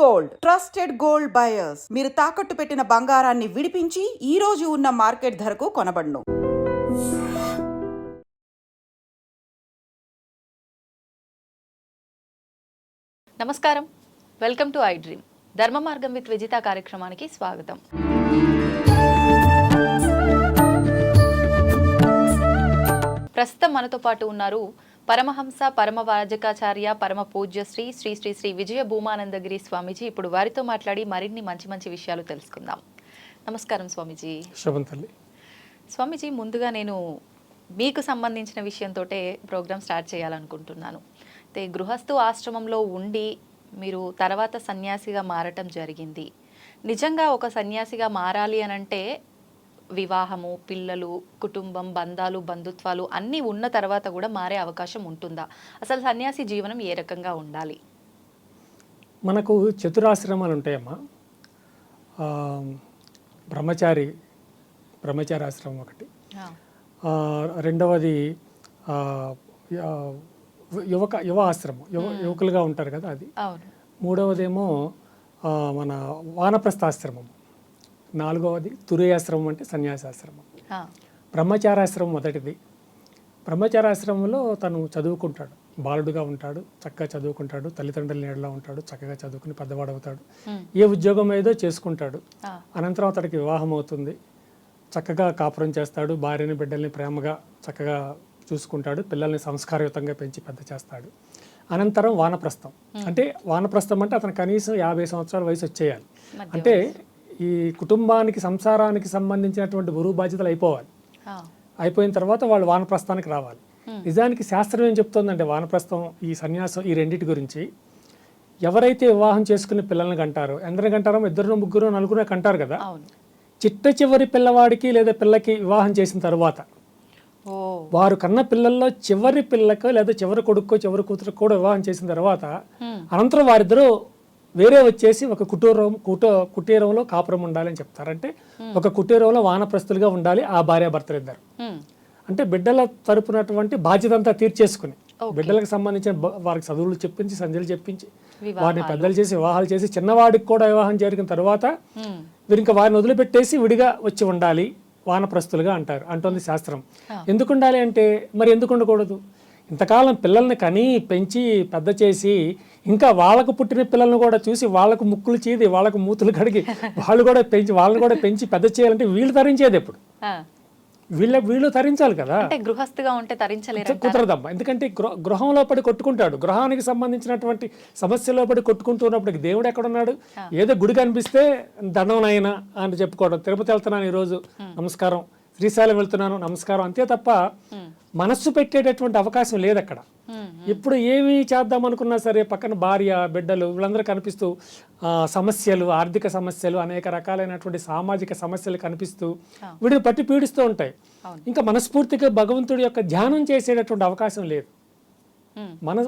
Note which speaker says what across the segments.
Speaker 1: Gold. Trusted gold buyers. మీరు తాకట్టు పెట్టిన బంగారాన్ని విడిపించి ఈ రోజు ఉన్న మార్కెట్ ధరకు కొనబడును.
Speaker 2: నమస్కారం. Welcome to I dream. ధర్మ మార్గం విత్ విజిత కార్యక్రమానికి స్వాగతం. ప్రస్తుతం మనతో పాటు ఉన్నారు పరమహంస పరమ వాజకాచార్య పరమ పూజ్య శ్రీ శ్రీ శ్రీ శ్రీ విజయ భూమానందగిరి స్వామీజీ ఇప్పుడు వారితో మాట్లాడి మరిన్ని మంచి మంచి విషయాలు తెలుసుకుందాం. నమస్కారం స్వామీజీ.
Speaker 3: శుభం తల్లి.
Speaker 2: స్వామీజీ ముందుగా నేను మీకు సంబంధించిన విషయంతో ప్రోగ్రామ్ స్టార్ట్ చేయాలనుకుంటున్నాను. అయితే గృహస్థు ఆశ్రమంలో ఉండి మీరు తర్వాత సన్యాసిగా మారటం జరిగింది. నిజంగా ఒక సన్యాసిగా మారాలి అని అంటే వివాహము పిల్లలు కుటుంబం బంధాలు బంధుత్వాలు అన్నీ ఉన్న తర్వాత కూడా మారే అవకాశం ఉంటుందా? అసలు సన్యాసి జీవనం ఏ రకంగా ఉండాలి?
Speaker 3: మనకు చతురాశ్రమాలు ఉంటాయమ్మా. బ్రహ్మచారి బ్రహ్మచారి ఆశ్రమం ఒకటి. రెండవది యువక యువ ఆశ్రమం యువ యువకులుగా ఉంటారు కదా అది. మూడవదేమో మన వానప్రస్థాశ్రమం. నాలుగవది తురేయాశ్రమం అంటే సన్యాసాశ్రమం. బ్రహ్మచారాశ్రమం మొదటిది. బ్రహ్మచారాశ్రమంలో తను చదువుకుంటాడు. బాలుడుగా ఉంటాడు చక్కగా చదువుకుంటాడు తల్లిదండ్రుల నీడలో ఉంటాడు చక్కగా చదువుకుని పెద్దవాడవుతాడు. ఏ ఉద్యోగం ఏదో చేసుకుంటాడు. అనంతరం అతడికి వివాహం అవుతుంది. చక్కగా కాపురం చేస్తాడు భార్యని బిడ్డల్ని ప్రేమగా చక్కగా చూసుకుంటాడు పిల్లల్ని సంస్కారయుతంగా పెంచి పెద్ద చేస్తాడు. అనంతరం వానప్రస్థం. అంటే వానప్రస్థం అంటే అతను కనీసం యాభై సంవత్సరాల వయసు వచ్చేయాలి. అంటే ఈ కుటుంబానికి సంసారానికి సంబంధించినటువంటి బరువు బాధ్యతలు అయిపోవాలి. అయిపోయిన తర్వాత వాళ్ళు వానప్రస్థానికి రావాలి. నిజానికి శాస్త్రం ఏం చెప్తోందంటే వానప్రస్థం ఈ సన్యాసం ఈ రెండింటి గురించి ఎవరైతే వివాహం చేసుకుని పిల్లల్ని కంటారో ఎందరిని కంటారో ఇద్దరు ముగ్గురు నలుగురు కంటారు కదా? చిట్ట చివరి పిల్లవాడికి లేదా పిల్లకి వివాహం చేసిన తర్వాత వారు కన్న పిల్లల్లో చివరి పిల్లకో లేదా చివరి కొడుకో చివరి కూతురు కూడా వివాహం చేసిన తర్వాత అనంతరం వారిద్దరూ వేరే వచ్చేసి ఒక కుటీరం కుట కుటీరంలో కాపురం ఉండాలి అని చెప్తారంటే ఒక కుటీరంలో వానప్రస్తులుగా ఉండాలి ఆ భార్యాభర్తలు ఇద్దరు అంటే బిడ్డల తరపునటువంటి బాధ్యత అంతా తీర్చేసుకుని బిడ్డలకు సంబంధించిన వారికి చదువులు చెప్పించి సంధ్యలు చెప్పించి వారిని పెద్దలు చేసి వివాహాలు చేసి చిన్నవాడికి కూడా వివాహం జరిగిన తర్వాత వీరు ఇంకా వారిని వదిలిపెట్టేసి విడిగా వచ్చి ఉండాలి వానప్రస్తులుగా అంటారు అంటోంది శాస్త్రం. ఎందుకు ఉండాలి అంటే మరి ఎందుకు ఉండకూడదు? ఇంతకాలం పిల్లల్ని కని పెంచి పెద్ద చేసి ఇంకా వాళ్ళకు పుట్టిన పిల్లల్ని కూడా చూసి వాళ్ళకు ముక్కులు చీది వాళ్ళకు మూతులు కడిగి వాళ్ళు కూడా పెంచి వాళ్ళని కూడా పెంచి పెద్ద చేయాలంటే వీళ్ళు తరించేది ఎప్పుడు?
Speaker 2: ఆ.
Speaker 3: వీళ్ళ వీళ్ళు తరించాలి కదా?
Speaker 2: గృహస్థిగా ఉంటే తరించలేరు
Speaker 3: కుదరదమ్మా. ఎందుకంటే గృహ గృహంలో పడి కొట్టుకుంటాడు. గృహానికి సంబంధించినటువంటి సమస్యలో పడి కొట్టుకుంటూ ఉన్నప్పుడు దేవుడు ఎక్కడున్నాడు? ఏదో గుడి కనిపిస్తే దండం నాయన అని చెప్పుకోవడం. తిరుపతి వెళ్తున్నాను ఈరోజు. నమస్కారం. శ్రీశైలం వెళ్తున్నాను నమస్కారం అంతే తప్ప మనస్సు పెట్టేటటువంటి అవకాశం లేదు అక్కడ ఇప్పుడు ఏమి చేద్దాం అనుకున్నా సరే పక్కన భార్య బిడ్డలు వీళ్ళందరూ కనిపిస్తూ ఆ, సమస్యలు ఆర్థిక సమస్యలు అనేక రకాలైనటువంటి సామాజిక సమస్యలు కనిపిస్తూ వీడిని పట్టి పీడిస్తూ ఉంటాయి. ఇంకా మనస్ఫూర్తిగా భగవంతుడి యొక్క ధ్యానం చేసేటటువంటి అవకాశం లేదు. మన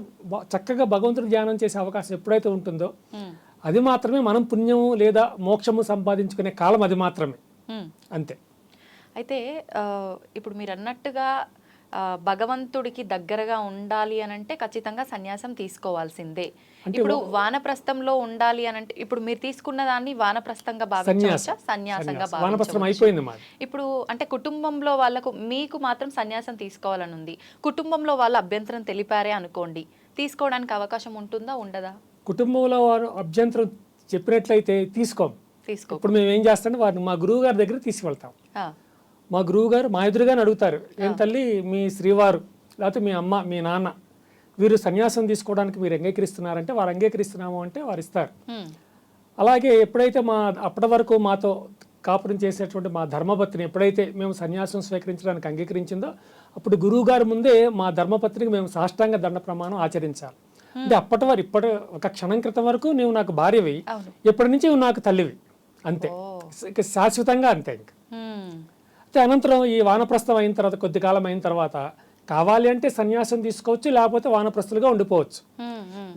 Speaker 3: చక్కగా భగవంతుడి ధ్యానం చేసే అవకాశం ఎప్పుడైతే ఉంటుందో అది మాత్రమే మనం పుణ్యము లేదా మోక్షము సంపాదించుకునే కాలం అది మాత్రమే. అంతే.
Speaker 2: అయితే ఇప్పుడు మీరు అన్నట్టుగా భగవంతుడికి దగ్గరగా ఉండాలి అని అంటే ఖచ్చితంగా సన్యాసం తీసుకోవాల్సిందే. ఇప్పుడు వానప్రస్థంలో ఉండాలి అని అంటే ఇప్పుడు మీరు తీసుకున్న దాన్ని వానప్రస్థంగా భావించవచ్చా? సన్యాసంగా భావించవచ్చా? ఇప్పుడు అంటే కుటుంబంలో వాళ్ళకు మీకు మాత్రం సన్యాసం తీసుకోవాలని ఉంది కుటుంబంలో వాళ్ళ అభ్యంతరం తెలిపారే అనుకోండి. తీసుకోవడానికి అవకాశం ఉంటుందా? ఉండదా?
Speaker 3: కుటుంబంలో వారు అభ్యంతరం చెప్పినట్లయితే తీసుకోం.
Speaker 2: తీసుకో
Speaker 3: ఇప్పుడు మేము ఏం చేస్తామంటే వారిని మా గురువు గారి దగ్గర తీసుకువెళ్తాం. మా గురువు గారు మా ఎదురుగానే అడుగుతారు ఏం తల్లి మీ శ్రీవారు లేకపోతే మీ అమ్మ మీ నాన్న వీరు సన్యాసం తీసుకోవడానికి మీరు అంగీకరిస్తున్నారంటే వారు అంగీకరిస్తున్నాము అంటే వారు ఇస్తారు. అలాగే ఎప్పుడైతే మా అప్పటి వరకు మాతో కాపురం చేసేటువంటి మా ధర్మపత్ని ఎప్పుడైతే మేము సన్యాసం స్వీకరించడానికి అంగీకరించిందో అప్పుడు గురువు గారి ముందే మా ధర్మపత్నికి మేము సాష్టాంగ దండ ప్రమాణం ఆచరించాలి. అంటే అప్పటి వరకు ఇప్పటి ఒక క్షణం క్రితం వరకు నీవు నాకు భార్యవి ఎప్పటి నుంచి నువ్వు నాకు తల్లివి అంతే. శాశ్వతంగా అంతే ఇంకా. అనంతరం ఈ వానప్రస్థం అయిన తర్వాత కొద్ది కాలం అయిన తర్వాత కావాలి అంటే సన్యాసం తీసుకోవచ్చు లేకపోతే వానప్రస్తులుగా ఉండిపోవచ్చు.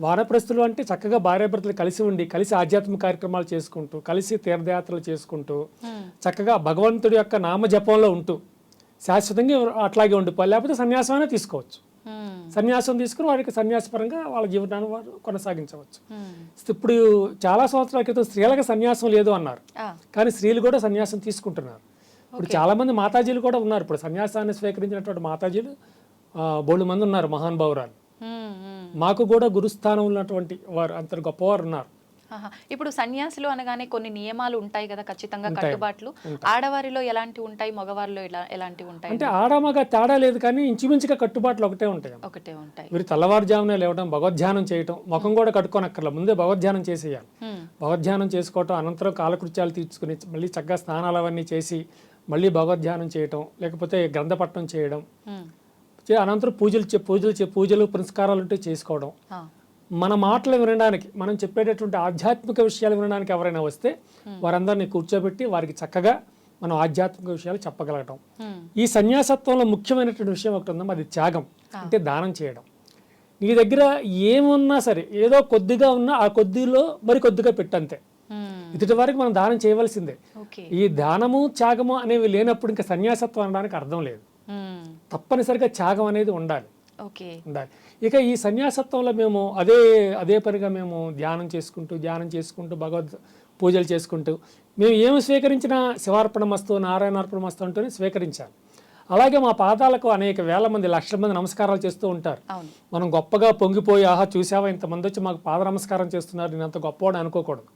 Speaker 3: వానప్రస్తులు అంటే చక్కగా భార్యాభర్తలు కలిసి ఉండి కలిసి ఆధ్యాత్మిక కార్యక్రమాలు చేసుకుంటూ కలిసి తీర్థయాత్రలు చేసుకుంటూ. చక్కగా భగవంతుడి యొక్క నామ జపంలో ఉంటూ శాశ్వతంగా అట్లాగే ఉండిపోవాలి లేకపోతే సన్యాసమైనా తీసుకోవచ్చు.
Speaker 2: మ్మ్.
Speaker 3: సన్యాసం తీసుకుని వారికి సన్యాసపరంగా వాళ్ళ జీవనాన్ని వారు కొనసాగించవచ్చు. ఇప్పుడు చాలా సంవత్సరాల క్రితం స్త్రీలకు సన్యాసం లేదు అన్నారు. కానీ స్త్రీలు కూడా సన్యాసం తీసుకుంటున్నారు. ఇప్పుడు చాలా మంది మాతాజీలు కూడా ఉన్నారు. ఇప్పుడు సన్యాసాన్ని స్వీకరించినటువంటి మాతాజీలు బోళ్ళు మంది ఉన్నారు మహానుభావురాలు. మాకు కూడా గురుస్థానం ఉన్నటువంటి వారు అంత గొప్పవారు ఉన్నారు.
Speaker 2: ఇప్పుడు సన్యాసులు అనగానే కొన్ని నియమాలు ఉంటాయి కదా ఖచ్చితంగా కట్టుబాట్లు. ఆడవారిలో ఎలాంటి ఉంటాయి మగవారిలో ఎలా ఎలాంటివి ఉంటాయి?
Speaker 3: అంటే ఆడమగ తేడా లేదు కానీ ఇంచుమించుగా కట్టుబాట్లు ఒకటే ఉంటాయి
Speaker 2: ఒకటే ఉంటాయి.
Speaker 3: వీరు తెల్లవారుజామునే లేవడం భగవద్ధ్యానం చేయటం ముఖం కూడా కట్టుకోనక్కర్ల. ముందే భగవద్ధ్యానం చేసేయాలి. భగవద్ధ్యానం చేసుకోవటం అనంతరం కాలకృత్యాలు తీర్చుకుని మళ్ళీ చక్కగా స్నానాలు అవన్నీ చేసి మళ్ళీ భగవద్ధ్యానం చేయటం లేకపోతే గ్రంథపట్నం చేయడం అనంతరం పూజలు చే- పూజలు చే- పూజలు పురస్కారాలు ఉంటే చేసుకోవడం. మన మాటలు వినడానికి మనం చెప్పేటటువంటి ఆధ్యాత్మిక విషయాలు వినడానికి ఎవరైనా వస్తే వారందరినీ కూర్చోబెట్టి వారికి చక్కగా మనం ఆధ్యాత్మిక విషయాలు చెప్పగలగటం. ఈ సన్యాసత్వంలో ముఖ్యమైనటువంటి విషయం ఒకటి ఉందమ్మా అది త్యాగం. అంటే దానం చేయడం. నీ దగ్గర ఏమున్నా సరే ఏదో కొద్దిగా ఉన్నా ఆ కొద్దిలో మరి కొద్దిగా పెట్టంతే. ఇతటి వారికి మనం దానం చేయవలసిందే. ఈ దానము త్యాగము అనేవి లేనప్పుడు ఇంకా సన్యాసత్వం అనడానికి అర్థం లేదు. తప్పనిసరిగా త్యాగం అనేది ఉండాలి.
Speaker 2: ఓకే.
Speaker 3: ఉండాలి. ఇక ఈ సన్యాసత్వంలో మేము అదే అదే పనిగా మేము ధ్యానం చేసుకుంటూ ధ్యానం చేసుకుంటూ భగవద్ పూజలు చేసుకుంటూ మేము ఏమి స్వీకరించినా శివార్పణమస్తు నారాయణార్పణమస్తు అంటూనే స్వీకరించాలి. అలాగే మా పాదాలకు అనేక వేల మంది లక్షల మంది నమస్కారాలు చేస్తూ ఉంటారు. మనం గొప్పగా పొంగిపోయి ఆహా చూసావా ఇంతమంది వచ్చి మాకు పాద నమస్కారం చేస్తున్నారు. నేను అంత గొప్పవాడు అనుకోకూడదు.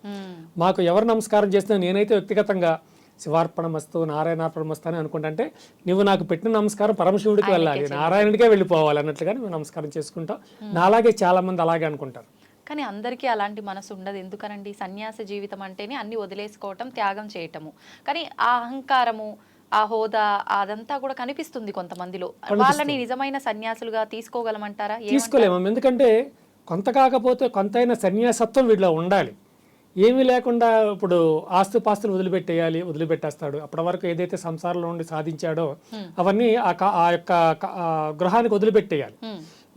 Speaker 3: మాకు ఎవరు నమస్కారం చేసినా నేనైతే వ్యక్తిగతంగా శివార్పణమస్తు నారాయణార్పణమస్తు అని అనుకుంటే నువ్వు నాకు పెట్టిన నమస్కారం పరమశివుడికి వెళ్ళాలి. నారాయణుడికే వెళ్ళిపోవాలి అన్నట్లుగా మేము నమస్కారం చేసుకుంటాం. నాలాగే చాలా మంది అలాగే అనుకుంటారు.
Speaker 2: కానీ అందరికీ అలాంటి మనసు ఉండదు. ఎందుకనండి? సన్యాస జీవితం అంటేనే అన్ని వదిలేసుకోవటం త్యాగం చేయటము. కానీ ఆ అహంకారము ఆ హోదా అదంతా కూడా కనిపిస్తుంది కొంతమందిలో. వాళ్ళని నిజమైన సన్యాసులుగా తీసుకోగలమంటారా?
Speaker 3: తీసుకోలేము. ఎందుకంటే కొంత కాకపోతే కొంతైనా సన్యాసత్వం వీటిలో ఉండాలి. ఏమీ లేకుండా ఇప్పుడు ఆస్తుపాస్తులు వదిలిపెట్టేయాలి వదిలిపెట్టేస్తాడు. అప్పటి వరకు ఏదైతే సంసారంలో ఉండి సాధించాడో అవన్నీ ఆ క- ఆ యొక్క గృహానికి వదిలిపెట్టేయాలి.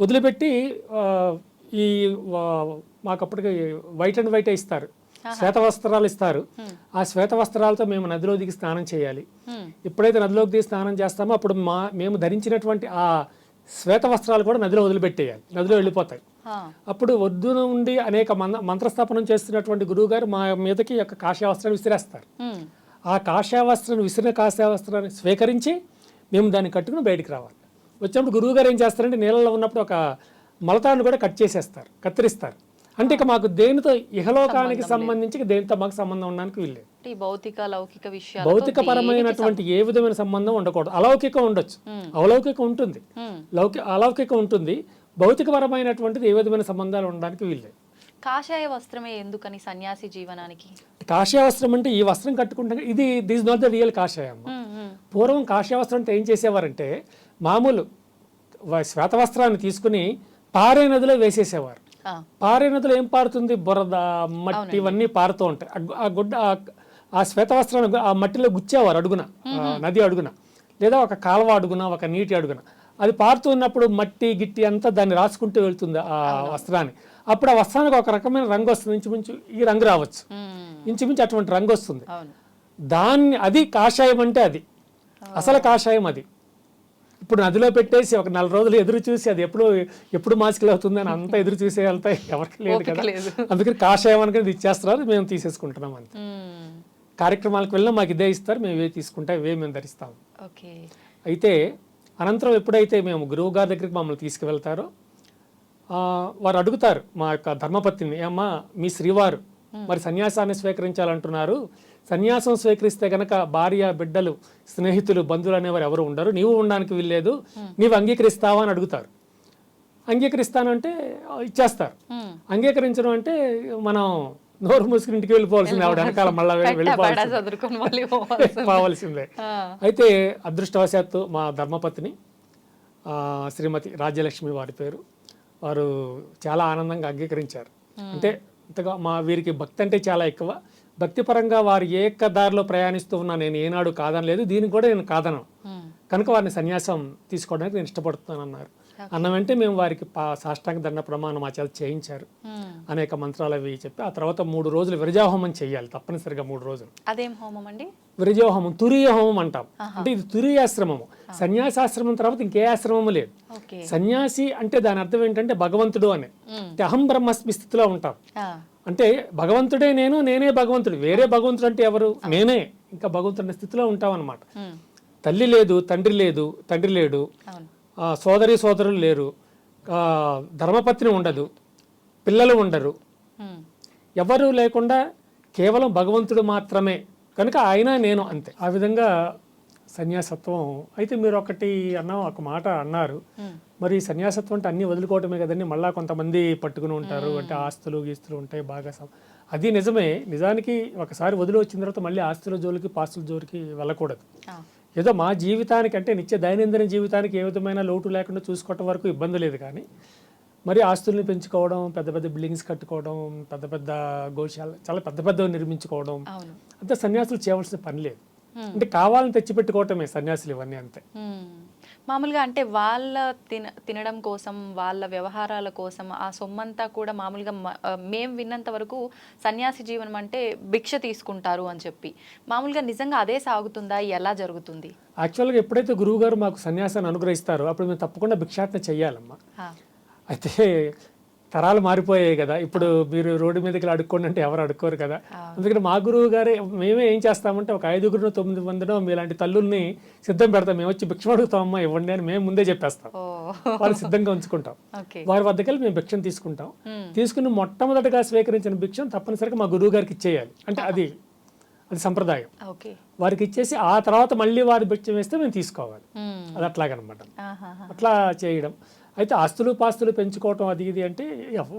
Speaker 3: వదిలిపెట్టి ఈ మాకు అప్పటికి వైట్ అండ్ వైట్ ఇస్తారు. శ్వేత వస్త్రాలు ఇస్తారు. ఆ శ్వేత వస్త్రాలతో మేము నదిలో దిగి స్నానం చేయాలి. ఎప్పుడైతే నదిలోకి దిగి స్నానం చేస్తామో అప్పుడు మా మేము ధరించినటువంటి ఆ శ్వేత వస్త్రాలు కూడా నదిలో వదిలిపెట్టేయాలి. నదిలో వెళ్ళిపోతాయి. అప్పుడు ఒడ్డున ఉండి అనేక మంద మంత్రస్థాపనం చేస్తున్నటువంటి గురువు గారు మా మీదకి యొక్క కాషాయ వస్త్రాన్ని విసిరేస్తారు. ఆ కాషాయ వస్త్రాన్ని విసిరిన కాషాయ వస్త్రాన్ని స్వీకరించి మేము దాన్ని కట్టుకుని బయటికి రావాలి. వచ్చినప్పుడు గురువు గారు ఏం చేస్తారంటే నీళ్ళలో ఉన్నప్పుడు ఒక మలతాన్ని కూడా కట్ చేసేస్తారు. కత్తిరిస్తారు. అంటే ఇక మాకు దేనితో ఇహలోకానికి సంబంధించి దేనితో మాకు సంబంధం ఉండడానికి వీల్లేదు
Speaker 2: ఈ భౌతిక లౌకిక విషయాలు
Speaker 3: భౌతిక పరమైనటువంటి ఏ విధమైన సంబంధం ఉండకూడదు. అలౌకికం ఉండొచ్చు. అలౌకికం ఉంటుంది. లౌకి అలౌకికం ఉంటుంది. భౌతికపరమైనటువంటిది ఏ విధమైన సంబంధాలు ఉండడానికి వీల్లేదు
Speaker 2: కాషాయ వస్త్రమే ఎందుకని సన్యాసి జీవనానికి?
Speaker 3: కాషాయ వస్త్రం అంటే ఈ వస్త్రం కట్టుకుంటే ఇది దిస్ నాట్ ద రియల్ కాషాయం. పూర్వం కాషాయ వస్త్రం అంటే ఏం చేసేవారంటే మామూలు శ్వేత వస్త్రాన్ని తీసుకుని పారే నదిలో వేసేసేవారు. పారే నదిలో ఏం పారుతుంది? బురద మట్టి ఇవన్నీ పారుతూ ఉంటాయి. ఆ గుడ్డ ఆ- ఆ శ్వేత వస్త్రాన్ని గు- ఆ మట్టిలో గుచ్చేవారు అడుగున నది అడుగున. లేదా ఒక కాలువ అడుగున ఒక నీటి అడుగున. అది పారుతున్నప్పుడు మట్టి గిట్టి అంతా దాన్ని రాసుకుంటూ వెళ్తుంది ఆ వస్త్రాన్ని. అప్పుడు ఆ వస్త్రానికి ఒక రకమైన రంగు వస్తుంది. ఇంచుమించు ఈ రంగు రావచ్చు. ఇంచుమించు అటువంటి రంగు వస్తుంది. దాన్ని అది కాషాయం అంటే అది. అసలు కాషాయం అది. ఇప్పుడు నదిలో పెట్టేసి ఒక నెల రోజులు ఎదురు చూసి అది ఎప్పుడు ఎప్పుడు మాసికలు అవుతుంది అని అంతా ఎదురు చూసే వెళ్తా ఎవరికి లేదు కదా. అందుకని కాషాయం అనుకుని ఇచ్చేస్తున్నారు మేము తీసేసుకుంటున్నాం అంతే. కార్యక్రమాలకు వెళ్ళినా మాకు ఇదే ఇస్తారు మేము ఇవే తీసుకుంటాం ఇవే మేము ధరిస్తాం. అయితే అనంతరం ఎప్పుడైతే మేము గురువు గారి దగ్గరికి మమ్మల్ని తీసుకువెళ్తారో ఆ, వారు అడుగుతారు మా యొక్క ధర్మపత్నిని ఏమ్మా మీ శ్రీవారు మరి సన్యాసాన్ని స్వీకరించాలంటున్నారు సన్యాసం స్వీకరిస్తే గనక భార్య బిడ్డలు స్నేహితులు బంధువులు అనేవారు ఎవరు ఉండరు. నీవు ఉండడానికి వీల్లేదు. నీవు అంగీకరిస్తావా అని అడుగుతారు. అంగీకరిస్తానంటే ఇచ్చేస్తారు. అంగీకరించడం అంటే మనం నోరు మూసుకుని ఇంటికి వెళ్ళిపోవాల్సిందే. ఆవిడ వెనకాల మళ్ళీ
Speaker 2: పెట్ట
Speaker 3: వెళ్ళిపోవాలి
Speaker 2: బడా చదువుకొని మళ్ళీ పోవాల్సింది.
Speaker 3: పోవాల్సిందే.
Speaker 2: ఆ.
Speaker 3: అయితే అదృష్టవశాత్తు మా ధర్మపత్ని శ్రీమతి రాజ్యలక్ష్మి వారి పేరు. వారు చాలా ఆనందంగా అంగీకరించారు. అంటే ఇంతగా మా వీరికి భక్తి అంటే చాలా ఎక్కువ. భక్తిపరంగా వారు ఏ యొక్క దారిలో ప్రయాణిస్తూ ఉన్నా నేను ఏనాడు కాదనలేదు దీనికి కూడా నేను కాదను. కనుక వారిని సన్యాసం తీసుకోవడానికి నేను ఇష్టపడుతున్నాను అన్నారు అన్న వెంటనే మేము వారికి సాష్టాంగ దండ ప్రమాణం చేత చేయించారు. అనేక మంత్రాలు అవి చెప్పి ఆ తర్వాత మూడు రోజులు విరజాహోమం చేయాలి తప్పనిసరిగా మూడు రోజులు.
Speaker 2: అదేం హోమం అండి?
Speaker 3: విరజాహోమం తురీయ హోమం అంటాం అంటే ఇది తురీయ ఆశ్రమము సన్యాసాశ్రమం తర్వాత ఇంకే ఆశ్రమము లేదు. సన్యాసి అంటే దాని అర్థం ఏంటంటే భగవంతుడు అని. అంటే అహం బ్రహ్మస్మి స్థితిలో ఉంటాం. అంటే భగవంతుడే నేను నేనే భగవంతుడు. వేరే భగవంతుడు అంటే ఎవరు నేనే. ఇంకా భగవంతుడి స్థితిలో ఉంటాం అనమాట
Speaker 2: మ్మ్.
Speaker 3: తల్లి లేదు తండ్రి లేదు తండ్రి లేడు. సోదరి సోదరులు లేరు. ధర్మపత్ని ఉండదు. పిల్లలు ఉండరు. ఎవరు లేకుండా కేవలం భగవంతుడు మాత్రమే. కనుక ఆయన నేను అంతే. ఆ విధంగా సన్యాసత్వం. అయితే మీరు ఒకటి అన్న ఒక మాట అన్నారు. మరి సన్యాసత్వం అంటే అన్ని వదులుకోవటమే కదండి. మళ్ళా కొంతమంది పట్టుకుని ఉంటారు. అంటే ఆస్తులు గీస్తులు ఉంటాయి బాగా అది నిజమే. నిజానికి ఒకసారి వదిలి వచ్చిన తర్వాత మళ్ళీ ఆస్తుల జోలికి పాస్తుల జోలికి వెళ్ళకూడదు. ఏదో మా జీవితానికి అంటే నిత్య దైనందిన జీవితానికి ఏ విధమైన లోటు లేకుండా చూసుకోవటం వరకు ఇబ్బంది లేదు కానీ మరి ఆస్తుల్ని పెంచుకోవడం పెద్ద పెద్ద బిల్డింగ్స్ కట్టుకోవడం పెద్ద పెద్ద గోశాల చాలా పెద్ద పెద్దవి నిర్మించుకోవడం అంతే సన్యాసులు చేయవలసిన పని లేదు. అంటే కావాలని తెచ్చిపెట్టుకోవటమే సన్యాసులు ఇవన్నీ అంతే.
Speaker 2: మ్మ్. మామూలుగా అంటే వాళ్ళ తిన తినడం కోసం వాళ్ళ వ్యవహారాల కోసం ఆ సొమ్మంతా కూడా మామూలుగా మ- విన్నంత వరకు సన్యాసి జీవనం అంటే భిక్ష తీసుకుంటారు అని చెప్పి. మామూలుగా నిజంగా అదే సాగుతుందా? ఎలా జరుగుతుంది?
Speaker 3: యాక్చువల్గా ఎప్పుడైతే గురువు గారు మాకు సన్యాసాన్ని అనుగ్రహిస్తారో అప్పుడు మేము తప్పకుండా భిక్షాటన చెయ్యాలమ్మా.
Speaker 2: ఆ,
Speaker 3: అయితే తరాలు మారిపోయాయి కదా. ఇప్పుడు మీరు రోడ్డు మీదకి అడుక్కోండి అంటే ఎవరు అడుక్కోరు కదా. అందుకని మా గురువు గారే మేమే ఏం చేస్తామంటే ఒక ఐదుగురు తొమ్మిది మందినో మీలాంటి తల్లుల్ని సిద్ధం పెడతాం. మేము వచ్చి భిక్షం అడుగుతామమ్మా ఇవ్వండి అని మేము ముందే చెప్పేస్తాం. వాళ్ళు సిద్ధంగా ఉంచుకుంటాం. వారి వద్దకు వెళ్ళి మేము భిక్షను తీసుకుంటాం. తీసుకుని మొట్టమొదటిగా స్వీకరించిన భిక్షను తప్పనిసరిగా మా గురువు గారికి ఇచ్చేయాలి. అంటే అది అది సంప్రదాయం. వారికి ఇచ్చేసి ఆ తర్వాత మళ్ళీ వారి భిక్షం వేస్తే మేము తీసుకోవాలి. అది అట్లాగనమాట. అట్లా చేయడం. అయితే ఆస్తులు పాస్తులు పెంచుకోవటం అది ఇది అంటే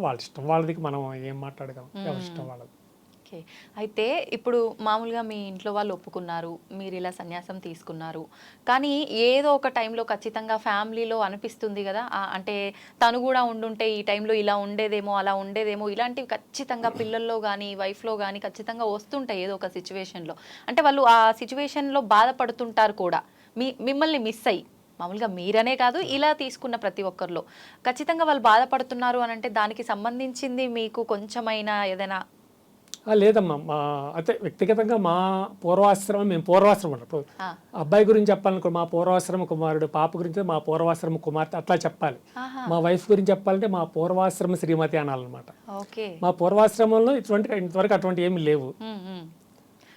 Speaker 3: వాళ్ళ ఇష్టం. వాళ్ళది మనం ఏం మాట్లాడగలం? ఎవరి ఇష్టం వాళ్ళది?
Speaker 2: ఓకే. అయితే ఇప్పుడు మామూలుగా మీ ఇంట్లో వాళ్ళు ఒప్పుకున్నారు మీరు ఇలా సన్యాసం తీసుకున్నారు. కానీ ఏదో ఒక టైంలో ఖచ్చితంగా ఫ్యామిలీలో అనిపిస్తుంది కదా అంటే తను కూడా ఉండుంటే ఈ టైంలో ఇలా ఉండేదేమో అలా ఉండేదేమో ఇలాంటివి ఖచ్చితంగా పిల్లల్లో కానీ వైఫ్లో కానీ ఖచ్చితంగా వస్తుంటాయి ఏదో ఒక సిచ్యువేషన్లో అంటే వాళ్ళు ఆ సిచ్యువేషన్లో బాధపడుతుంటారు కూడా. మీ మిమ్మల్ని మిస్ అయ్యి. మామూలుగా మీరనే కాదు ఇలా తీసుకున్న ప్రతి ఒక్కరిలో. ఖచ్చితంగా వాళ్ళు బాధపడుతున్నారు అని అంటే దానికి సంబంధించింది మీకు కొంచెమైనా ఏదైనా?
Speaker 3: లేదమ్మా. మా అయితే వ్యక్తిగతంగా మా పూర్వాశ్రమం మేము పూర్వాశ్రమం
Speaker 2: ఆ.
Speaker 3: అబ్బాయి గురించి చెప్పాలనుకో మా పూర్వాశ్రమ కుమారుడు పాప గురించి మా పూర్వాశ్రమ కుమార్తె అట్లా చెప్పాలి. మా వైఫ్ గురించి చెప్పాలంటే మా పూర్వాశ్రమ శ్రీమతి అనాలన్నమాట. మా పూర్వాశ్రమంలో ఇటువంటి ఇంతవరకు అటువంటి ఏమి లేవు.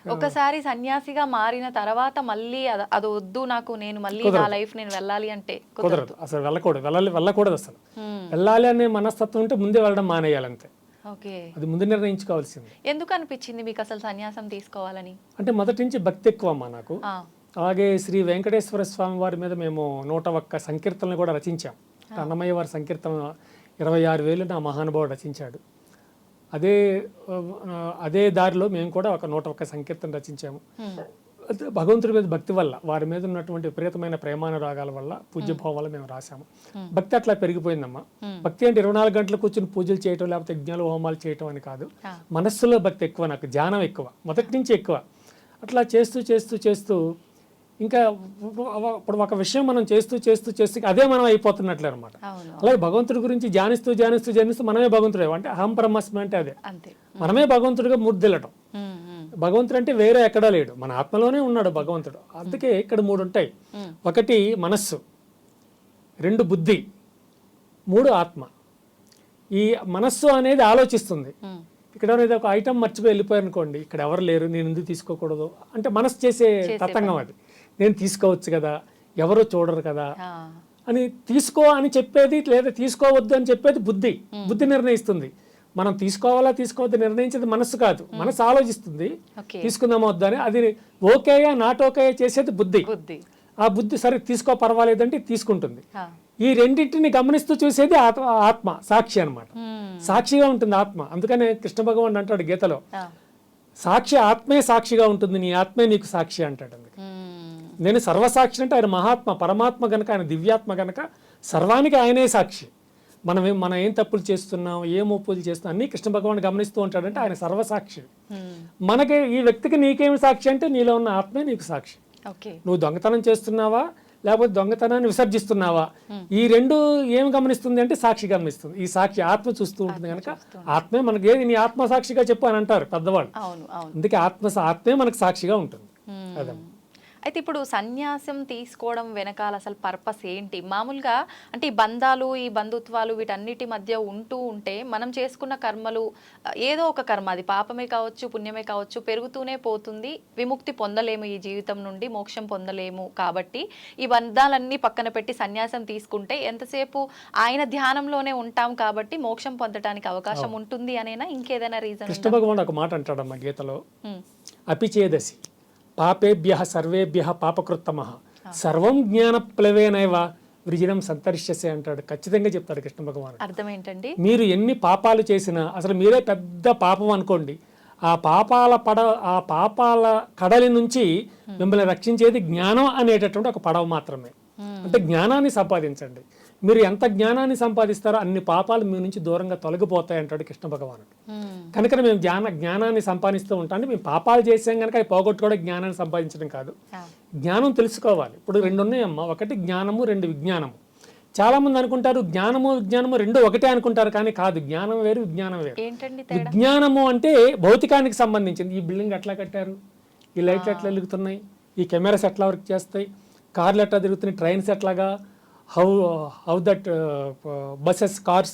Speaker 2: ఒకసారి సన్యాసిగా మారిన తర్వాత మళ్ళీ అద- వద్దు నాకు నేను మళ్ళీ నా లైఫ్ నేను వెళ్ళాలి అంటే కుదరదు.
Speaker 3: అసలు వెళ్ళకూడదు. వెళ్ళాలి వెళ్ళకూడదు అసలు.
Speaker 2: ఉమ్,
Speaker 3: వెళ్ళాలి అనే మనస్తత్వం ఉంటే ముందే వెళ్ళడం మానేయాలి అంతే
Speaker 2: ఓకే.
Speaker 3: అది ముందు నిర్ణయించుకోవాల్సింది.
Speaker 2: ఎందుకు అనిపించింది మీకు అసలు సన్యాసం తీసుకోవాలని?
Speaker 3: అంటే మొదటి నుంచి భక్తి ఎక్కువ అమ్మా నాకు. అలాగే శ్రీ వెంకటేశ్వర స్వామి వారి మీద మేము నూట ఒక్క సంకీర్తనలు కూడా రచించాం. అన్నమయ్య వారి సంకీర్తన ఇరవై ఆరు వేలు నా మహానుభావుడు రచించాడు. అదే అదే దారిలో మేము కూడా ఒక నూట ఒక్క సంకీర్తన రచించాము. అదే భగవంతుడి మీద భక్తి వల్ల వారి మీద ఉన్నటువంటి విపరీతమైన ప్రేమానురాగాల వల్ల పూజ్యభావం వల్ల మేము రాసాము భక్తి అట్లా పెరిగిపోయిందమ్మా. భక్తి అంటే ఇరవై నాలుగు గంటలు కూర్చొని పూజలు చేయటం లేకపోతే యజ్ఞాలు హోమాలు చేయటం అని కాదు. మనస్సులో భక్తి ఎక్కువ నాకు ధ్యానం ఎక్కువ మొదటి నుంచి ఎక్కువ. అట్లా చేస్తూ చేస్తూ చేస్తూ ఇంకా ఇప్పుడు ఒక విషయం మనం చేస్తూ చేస్తూ చేస్తూ అదే మనం అయిపోతున్నట్లే అనమాట అలాగే భగవంతుడి గురించి ధ్యానిస్తూ ధ్యానిస్తూ ధ్యానిస్తూ మనమే భగవంతుడే. అంటే అహం బ్రహ్మస్మి అంటే అదే. మనమే భగవంతుడిగా
Speaker 2: ఉమ్,
Speaker 3: భగవంతుడు అంటే వేరే ఎక్కడా లేడు. మన ఆత్మలోనే ఉన్నాడు భగవంతుడు. అందుకే ఇక్కడ మూడు ఉంటాయి. ఒకటి మనస్సు రెండు బుద్ధి మూడు ఆత్మ. ఈ మనస్సు అనేది ఆలోచిస్తుంది. ఇక్కడ అనేది ఒక ఐటమ్ మర్చిపోయి వెళ్ళిపోయారు అనుకోండి ఇక్కడ ఎవరు లేరు నేను ఎందుకు తీసుకోకూడదు? అంటే మనసు చేసే తతంగం అది. నేను తీసుకోవచ్చు కదా ఎవరు చూడరు కదా అని తీసుకో అని చెప్పేది లేదా తీసుకోవద్దు అని చెప్పేది బుద్ధి. బుద్ధి నిర్ణయిస్తుంది. మనం తీసుకోవాలా తీసుకోవద్దు నిర్ణయించేది మనస్సు కాదు. మనసు ఆలోచిస్తుంది. తీసుకుందామా వద్దా అని. అది ఓకేయా నాట్ ఓకే చేసేది బుద్ధి. ఆ బుద్ధి సరే తీసుకో పర్వాలేదంటే తీసుకుంటుంది. ఈ రెండింటిని గమనిస్తూ చూసేది ఆత్మ ఆత్మ సాక్షి అన్నమాట.
Speaker 2: ఉమ్,
Speaker 3: సాక్షిగా ఉంటుంది ఆత్మ. అందుకనే కృష్ణ భగవాన్ అంటాడు గీతలో సాక్షి ఆత్మే సాక్షిగా ఉంటుంది నీ ఆత్మే నీకు సాక్షి అంటాడు అందుకే నేను సర్వసాక్షి అంటే ఆయన మహాత్మ పరమాత్మ గనక ఆయన దివ్యాత్మ గనక సర్వానికి ఆయనే సాక్షి. మనం ఏం మనం ఏం తప్పులు చేస్తున్నాం ఏం ఒప్పులు చేస్తున్నాం అన్నీ కృష్ణ భగవాన్ గమనిస్తూ ఉంటాడంటే ఆయన సర్వసాక్షి.
Speaker 2: ఉమ్,
Speaker 3: మనకి ఈ వ్యక్తికి నీకేమి సాక్షి అంటే నీలో ఉన్న ఆత్మే నీకు సాక్షి. నువ్వు దొంగతనం చేస్తున్నావా? లేకపోతే దొంగతనాన్ని విసర్జిస్తున్నావా? ఈ రెండు ఏం గమనిస్తుంది అంటే సాక్షి గమనిస్తుంది. ఈ సాక్షి ఆత్మ చూస్తూ ఉంటుంది కనుక ఆత్మే మనకి ఏది? నీ ఆత్మ సాక్షిగా చెప్పు అని అంటారు పెద్దవాళ్ళు. అందుకే ఆత్మ ఆత్మే మనకు సాక్షిగా ఉంటుంది. అదమ్మా
Speaker 2: అయితే ఇప్పుడు సన్యాసం తీసుకోవడం వెనకాల అసలు పర్పస్ ఏంటి? మామూలుగా అంటే ఈ బంధాలు ఈ బంధుత్వాలు వీటన్నిటి మధ్య ఉంటూ ఉంటే మనం చేసుకున్న కర్మలు ఏదో ఒక కర్మ అది పాపమే కావచ్చు పుణ్యమే కావచ్చు పెరుగుతూనే పోతుంది. విముక్తి పొందలేము ఈ జీవితం నుండి మోక్షం పొందలేము కాబట్టి ఈ బంధాలన్నీ పక్కన పెట్టి సన్యాసం తీసుకుంటే ఎంతసేపు ఆయన ధ్యానంలోనే ఉంటాం కాబట్టి మోక్షం పొందడానికి అవకాశం ఉంటుంది అనేనా? ఇంకేదైనా రీజన్
Speaker 3: కృష్ణ భగవాన్ ఒక మాట అంటాడమ్మా గీతలో. అపిచేదసి పాపేభ్య సర్వేభ్య పాపకృత్తమ. సర్వం జ్ఞాన ప్లవేనైవ వృజినం సంతరిష్యసే అంటాడు. ఖచ్చితంగా చెప్తాడు కృష్ణ భగవాన్
Speaker 2: అర్థం ఏంటండి
Speaker 3: మీరు ఎన్ని పాపాలు చేసినా అసలు మీరే పెద్ద పాపం అనుకోండి. ఆ పాపాల పడ ఆ పాపాల కడలి నుంచి మిమ్మల్ని రక్షించేది జ్ఞానం అనేటటువంటి ఒక పడవ మాత్రమే. అంటే జ్ఞానాన్ని సంపాదించండి. మీరు ఎంత జ్ఞానాన్ని సంపాదిస్తారో అన్ని పాపాలు మీ నుంచి దూరంగా తొలగిపోతాయి అంటాడు కృష్ణ భగవానుడు. కనుక మేము జ్ఞాన జ్ఞానాన్ని సంపాదిస్తూ ఉంటాం అంటే మేము పాపాలు చేసాం కనుక అవి పోగొట్టుకోవడం జ్ఞానాన్ని సంపాదించడం కాదు. జ్ఞానం తెలుసుకోవాలి. ఇప్పుడు రెండు ఉన్నాయమ్మా. ఒకటి జ్ఞానము రెండు విజ్ఞానము. చాలా మంది అనుకుంటారు జ్ఞానము విజ్ఞానము రెండు ఒకటే అనుకుంటారు కానీ కాదు జ్ఞానం వేరు విజ్ఞానం వేరు. విజ్ఞానము అంటే భౌతికానికి సంబంధించింది. ఈ బిల్డింగ్ ఎట్లా కట్టారు? ఈ లైట్లు ఎట్లా వెలుగుతున్నాయి? ఈ కెమెరాస్ ఎట్లా వర్క్ చేస్తాయి? కార్లు ఎట్లా తిరుగుతున్నాయి? ట్రైన్స్ ఎట్లాగా? How how that buses cars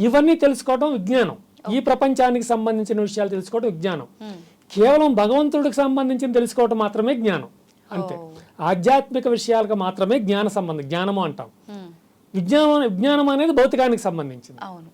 Speaker 3: ఇవన్నీ తెలుసుకోవడం విజ్ఞానం. ఈ ప్రపంచానికి సంబంధించిన విషయాలు తెలుసుకోవడం విజ్ఞానం. కేవలం భగవంతుడికి సంబంధించిన తెలుసుకోవడం మాత్రమే జ్ఞానం. అంతే. ఆధ్యాత్మిక విషయాలకు మాత్రమే జ్ఞాన సంబంధం జ్ఞానము అంటాం. విజ్ఞానం విజ్ఞానం అనేది భౌతికానికి సంబంధించింది.
Speaker 2: అవును.